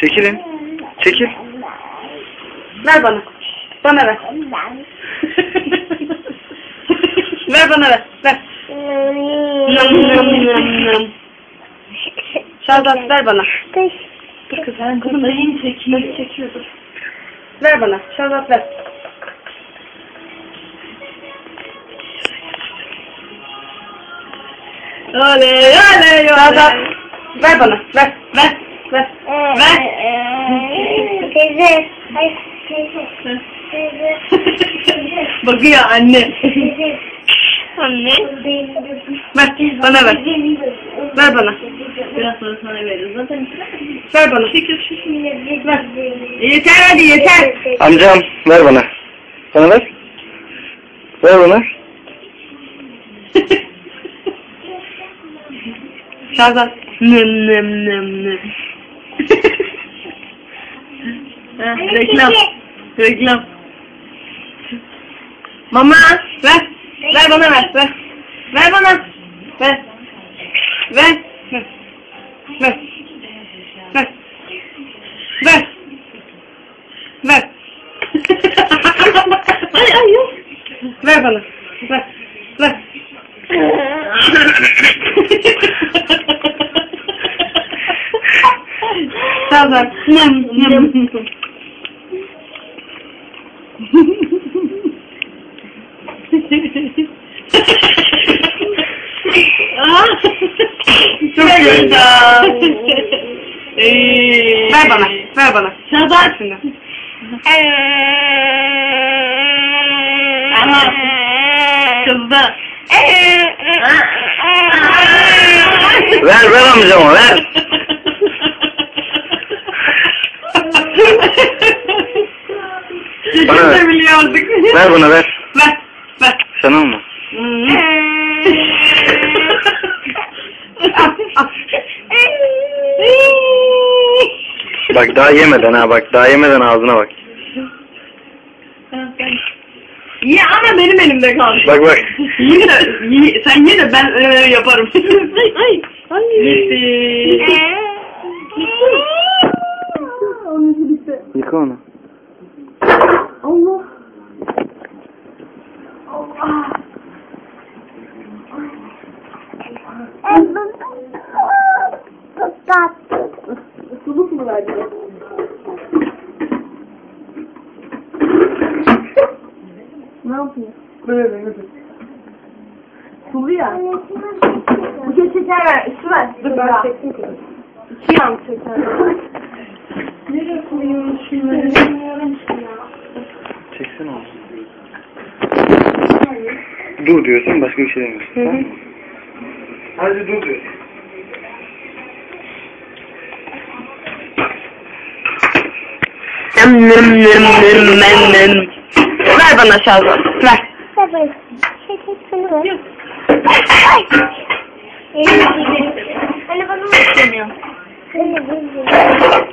Çekilin. Çekil. Ver bana. Bana ver. ver bana ver. Ver. Nam nam nam nam. Şahzat ver bana. Dur kız. Kızım dayın çekiyor. çekiyordur. Ver bana. Şahzat ver. Oley oley Şahzat. Ver bana. Ver. Ver. Ver. Ver. Teyze. Ay teyze. Teyze. Bakıyor anne. Anne. Ver. Bana ver. Ver bana. Biraz sonra sana veririz. Zaten Ver bana. Ver. Yeter hadi yeter. Amcam ver bana. Bana ver. Ver bana. Şahzat. Nem nem nem nem. Ha, reklam. Reklam. Mama ver. Ver bana ver. Ver. Ver bana. Ver. Ver. Ver. Ver. Ver. Ver. Ver. ay ay yok. Ver bana. Ver. Ver. Tamam. Nem nem. Çok güzel. ver bana, ver bana. Şazar şimdi. Aha. Kızdı. Ver ver amcama ver. Bana ver. Biliyorduk. Ver bana ver. Ver, ver. Sana mı? Bak daha yemeden ha bak daha yemeden ağzına bak. Ye ama benim elimde kaldı. Bak bak. Ye, sen ye de ben e, yaparım. ay ay. Ay. Allah. Suluk mu verdi? ne yapıyor? Böyle böyle. Sulu ya. Bir şey şeker ver. Su ver. Dur ben çekeyim. İki yan şeker. Nereye koyuyorsun şunları? Bilmiyorum sen olsun Dur diyorsun başka bir şey demiyorsun. Hı hı. Hadi dur diyorsun. Nem nem nem nem nem nem. Ver bana şarjı. Ver. Anne bana istemiyor. Anne bana istemiyor.